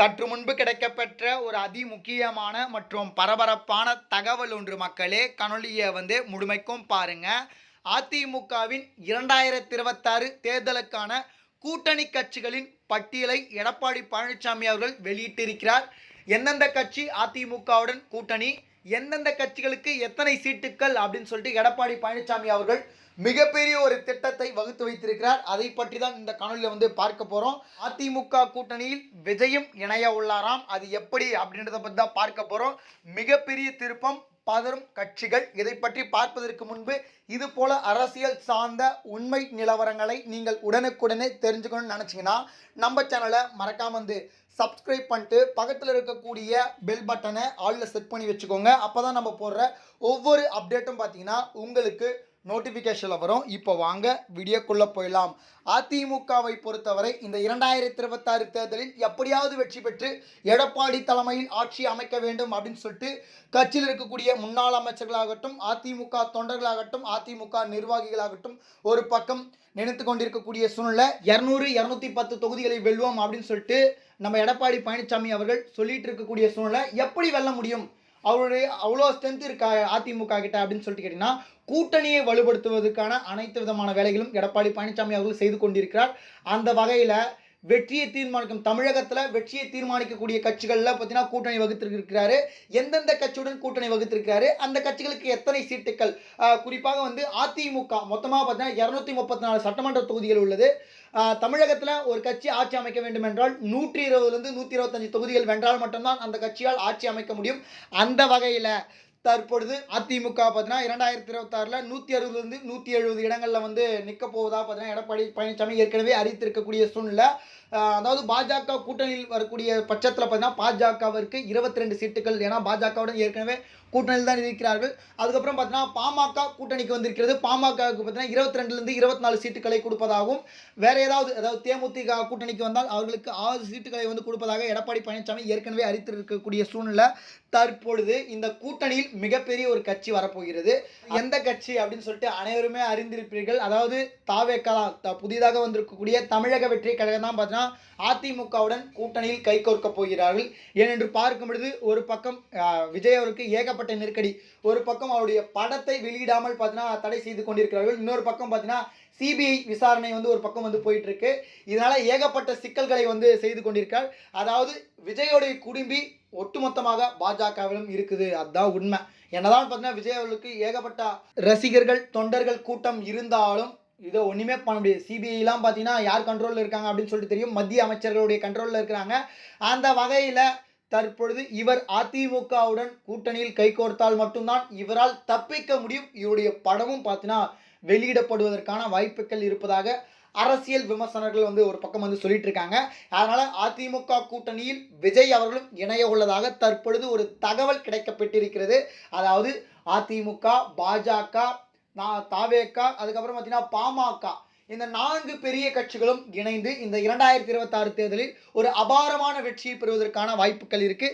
சற்று முன்பு கிடைக்கப்பெற்ற ஒரு அதி முக்கியமான மற்றும் பரபரப்பான தகவல் ஒன்று மக்களே. கனொலியை வந்து முழுமைக்கும் பாருங்க. அதிமுகவின் இரண்டாயிரத்தி இருபத்தாறு தேர்தலுக்கான கூட்டணி கட்சிகளின் பட்டியலை எடப்பாடி பழனிசாமி அவர்கள் வெளியிட்டிருக்கிறார். எந்தெந்த கட்சி அதிமுகவுடன் கூட்டணி? எந்தெந்த கட்சிகளுக்கு எத்தனை சீட்டுக்கள் அப்படின்னு சொல்லிட்டு எடப்பாடி பழனிசாமி அவர்கள் மிகப்பெரிய ஒரு திட்டத்தை வகுத்து வைத்திருக்கிறார். அதை பற்றி தான் இந்த காணொலியில் வந்து பார்க்க போகிறோம் அதிமுக கூட்டணியில் விஜயம் இணைய உள்ளாராம். அது எப்படி அப்படின்றத பற்றி தான் பார்க்க போகிறோம் மிகப்பெரிய திருப்பம் பதறும் கட்சிகள் இதை பற்றி பார்ப்பதற்கு முன்பு இது போல அரசியல் சார்ந்த உண்மை நிலவரங்களை நீங்கள் உடனுக்குடனே தெரிஞ்சுக்கணும்னு நினச்சிங்கன்னா நம்ம சேனலை மறக்காம வந்து சப்ஸ்கிரைப் பண்ணிட்டு பக்கத்தில் இருக்கக்கூடிய பெல் பட்டனை ஆளில் செட் பண்ணி வச்சுக்கோங்க. அப்போ தான் நம்ம போடுற ஒவ்வொரு அப்டேட்டும் பார்த்தீங்கன்னா உங்களுக்கு நோட்டிஃபிகேஷனில் வரும். இப்போ வாங்க வீடியோக்குள்ளே போயிடலாம். அதிமுகவை பொறுத்தவரை இந்த இரண்டாயிரத்தி இருபத்தாறு தேர்தலில் எப்படியாவது வெற்றி பெற்று எடப்பாடி தலைமையில் ஆட்சி அமைக்க வேண்டும் அப்படின்னு சொல்லிட்டு கட்சியில் இருக்கக்கூடிய முன்னாள் அமைச்சர்களாகட்டும் அதிமுக தொண்டர்களாகட்டும் அதிமுக நிர்வாகிகளாகட்டும் ஒரு பக்கம் நினைத்து கொண்டிருக்கக்கூடிய சூழ்நிலை இரநூறு இரநூத்தி பத்து தொகுதிகளை வெல்வோம் அப்படின்னு சொல்லிட்டு நம்ம எடப்பாடி பழனிசாமி அவர்கள் சொல்லிட்டு இருக்கக்கூடிய சூழ்நிலை எப்படி வெல்ல முடியும்? அவருடைய அவ்வளோ ஸ்ட்ரென்த் இருக்கா அதிமுக கிட்ட அப்படின்னு சொல்லிட்டு கேட்டிங்கன்னா கூட்டணியை வலுப்படுத்துவதற்கான அனைத்து விதமான வேலைகளும் எடப்பாடி பழனிசாமி அவர்கள் செய்து கொண்டிருக்கிறார். அந்த வகையில் வெற்றியை தீர்மானிக்கும் தமிழகத்தில் வெற்றியை தீர்மானிக்கக்கூடிய கட்சிகளில் பார்த்தீங்கன்னா கூட்டணி வகுத்திருக்கிறாரு. எந்தெந்த கட்சியுடன் கூட்டணி வகுத்திருக்கிறாரு? அந்த கட்சிகளுக்கு எத்தனை சீட்டுகள் குறிப்பாக வந்து அதிமுக மொத்தமாக பார்த்தீங்கன்னா இரநூத்தி முப்பத்தி நாலு சட்டமன்ற தொகுதிகள் உள்ளது. தமிழகத்தில் ஒரு கட்சி ஆட்சி அமைக்க வேண்டும் என்றால் நூற்றி இருபதுலேருந்து நூற்றி இருபத்தஞ்சு தொகுதிகள் வென்றால் மட்டும்தான் அந்த கட்சியால் ஆட்சி அமைக்க முடியும். அந்த வகையில் தற்பொழுது அதிமுக பார்த்தீங்கன்னா இரண்டாயிரத்தி இருபத்தாறில் நூற்றி அறுபதுலேருந்து நூற்றி எழுபது இடங்களில் வந்து நிற்க போவதா பார்த்தீங்கன்னா எடப்பாடி பழனிசாமி ஏற்கனவே அறிவித்திருக்கக்கூடிய சூழ்நிலை. அதாவது பாஜக கூட்டணியில் வரக்கூடிய பட்சத்தில் பார்த்தீங்கன்னா பாஜகவிற்கு இருபத்தி ரெண்டு சீட்டுகள். ஏன்னா பாஜகவுடன் ஏற்கனவே கூட்டணியில் தான் இருக்கிறார்கள். அதுக்கப்புறம் பார்த்தீங்கன்னா பாமக கூட்டணிக்கு வந்திருக்கிறது. பாமகவுக்கு பார்த்தீங்கன்னா இருபத்தி ரெண்டுலேருந்து இருபத்தி நாலு சீட்டுகளை கொடுப்பதாகவும் வேற ஏதாவது அதாவது தேமுதிக கூட்டணிக்கு வந்தால் அவர்களுக்கு ஆறு சீட்டுகளை வந்து கொடுப்பதாக எடப்பாடி பழனிசாமி ஏற்கனவே அறிவித்திருக்கக்கூடிய சூழ்நிலை தற்பொழுது இந்த கூட்டணியில் மிகப்பெரிய ஒரு கட்சி வரப்போகிறது. எந்த கட்சி அப்படின்னு சொல்லிட்டு அனைவருமே அறிந்திருப்பீர்கள். அதாவது தாவேக்கா த- புதிதாக வந்திருக்கக்கூடிய தமிழக வெற்றி கழகம் தான் பார்த்தீங்கன்னா அதிமுகவுடன் கூட்டணியில் கைகோர்க்க போகிறார்கள். ஏனென்று பார்க்கும் பொழுது ஒரு பக்கம் விஜய் அவருக்கு ஏகப்பட்ட நெருக்கடி ஒரு பக்கம் அவருடைய படத்தை வெளியிடாமல் பார்த்தீங்கன்னா தடை செய்து கொண்டிருக்கிறார்கள். இன்னொரு பக்கம் பார்த்தீங்கன்னா சிபிஐ விசாரணை வந்து ஒரு பக்கம் வந்து போயிட்டு இருக்கு இதனால ஏகப்பட்ட சிக்கல்களை வந்து செய்து கொண்டிருக்கார் அதாவது விஜயோடைய குடும்பி ஒட்டுமொத்தமாக பாஜகவிலும் இருக்குது. அதுதான் உண்மை. என்னதான் பார்த்தீங்கன்னா விஜய் அவர்களுக்கு ஏகப்பட்ட ரசிகர்கள் தொண்டர்கள் கூட்டம் இருந்தாலும் இதை ஒன்றுமே பண்ண முடியாது. சிபிஐலாம் பார்த்தீங்கன்னா யார் கண்ட்ரோலில் இருக்காங்க அப்படின்னு சொல்லிட்டு தெரியும். மத்திய அமைச்சர்களுடைய கண்ட்ரோலில் இருக்கிறாங்க. அந்த வகையில் தற்பொழுது இவர் அதிமுகவுடன் கூட்டணியில் கைகோர்த்தால் மட்டும்தான் இவரால் தப்பிக்க முடியும். இவருடைய படமும் பார்த்தீங்கன்னா வெளியிடப்படுவதற்கான வாய்ப்புகள் இருப்பதாக அரசியல் விமர்சனர்கள் வந்து ஒரு பக்கம் வந்து சொல்லிட்டு இருக்காங்க. அதனால அதிமுக கூட்டணியில் விஜய் அவர்களும் இணைய உள்ளதாக தற்பொழுது ஒரு தகவல் கிடைக்கப்பட்டிருக்கிறது. அதாவது அதிமுக பாஜக நான் தாவேக்கா அதுக்கப்புறம் பார்த்தீங்கன்னா பாமக இந்த நான்கு பெரிய கட்சிகளும் இணைந்து இந்த இரண்டாயிரத்தி இருபத்தாறு தேர்தலில் ஒரு அபாரமான வெற்றியை பெறுவதற்கான வாய்ப்புகள் இருக்கு.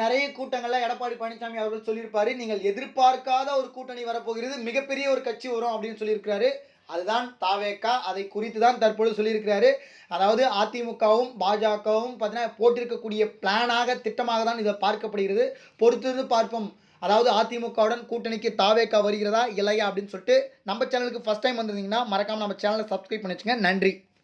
நிறைய கூட்டங்கள்ல எடப்பாடி பழனிசாமி அவர்கள் சொல்லியிருப்பாரு. நீங்கள் எதிர்பார்க்காத ஒரு கூட்டணி வரப்போகிறது மிகப்பெரிய ஒரு கட்சி வரும் அப்படின்னு சொல்லியிருக்கிறாரு. அதுதான் தாவேக்கா. அதை குறித்து தான் தற்பொழுது சொல்லியிருக்கிறாரு. அதாவது அதிமுகவும் பாஜகவும் பார்த்தீங்கன்னா போட்டிருக்கக்கூடிய பிளானாக திட்டமாக தான் இதை பார்க்கப்படுகிறது. பொறுத்திருந்து பார்ப்போம். அதாவது அதிமுகவுடன் கூட்டணிக்கு தாவேக்கா வருகிறதா இல்லையா அப்படின்னு சொல்லிட்டு நம்ம சேனலுக்கு ஃபஸ்ட் டைம் வந்திருந்தீங்கன்னா மறக்காம நம்ம சேனலை சப்ஸ்கிரைப் பண்ணி வச்சுங்க. நன்றி.